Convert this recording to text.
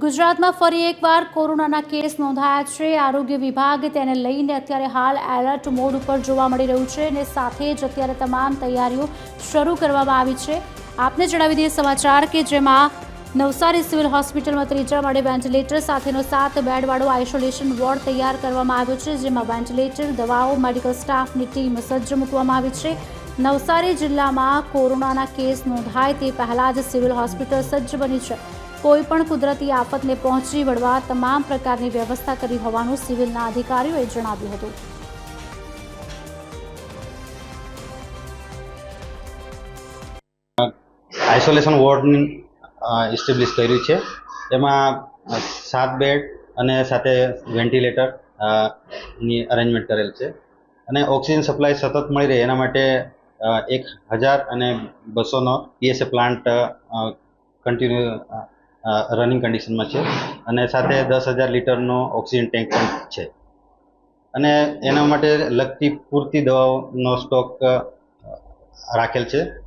ગુજરાતમાં ફરી એકવાર કોરોનાના કેસ નોંધાયા છે. આરોગ્ય વિભાગ તેને લઈને અત્યારે હાલ એલર્ટ મોડ ઉપર જોવા મળી રહ્યું છે અને સાથે જ અત્યારે તમામ તૈયારીઓ શરૂ કરવામાં આવી છે. આપને જણાવી દઈએ સમાચાર કે જેમાં નવસારી સિવિલ હોસ્પિટલમાં ત્રીજા માળે વેન્ટિલેટર સાથેનો સાત બેડવાળો આઇસોલેશન વોર્ડ તૈયાર કરવામાં આવ્યો છે, જેમાં વેન્ટિલેટર, દવાઓ, મેડિકલ સ્ટાફની ટીમ સજ્જ મૂકવામાં આવી છે. નવસારી જિલ્લામાં કોરોનાના કેસ નોંધાય તે પહેલાં જ સિવિલ હોસ્પિટલ સજ્જ બની છે. કોઈ પણ કુદરતી આફતને પહોંચી વળવા તમામ પ્રકારની વ્યવસ્થા કરી હોવાનું સિવિલના અધિકારીઓએ જણાવ્યું હતું. આઇસોલેશન વોર્ડની ઇસ્ટેબ્લિશ કર્યું છે. એમાં સાત બેડ અને સાથે વેન્ટિલેટરની અરેન્જમેન્ટ કરેલ છે. અને ઓક્સિજન સપ્લાય સતત મળી રહે એના માટે એક હજાર અને બસોનો પીએસએ પ્લાન્ટ કન્ટિન્યુ રનિંગ કન્ડિશનમાં છે. અને સાથે દસ હજાર લીટરનો ઓક્સિજન ટેન્ક પણ છે. અને એના માટે લગતી પૂરતી દવાઓનો સ્ટોક રાખેલ છે.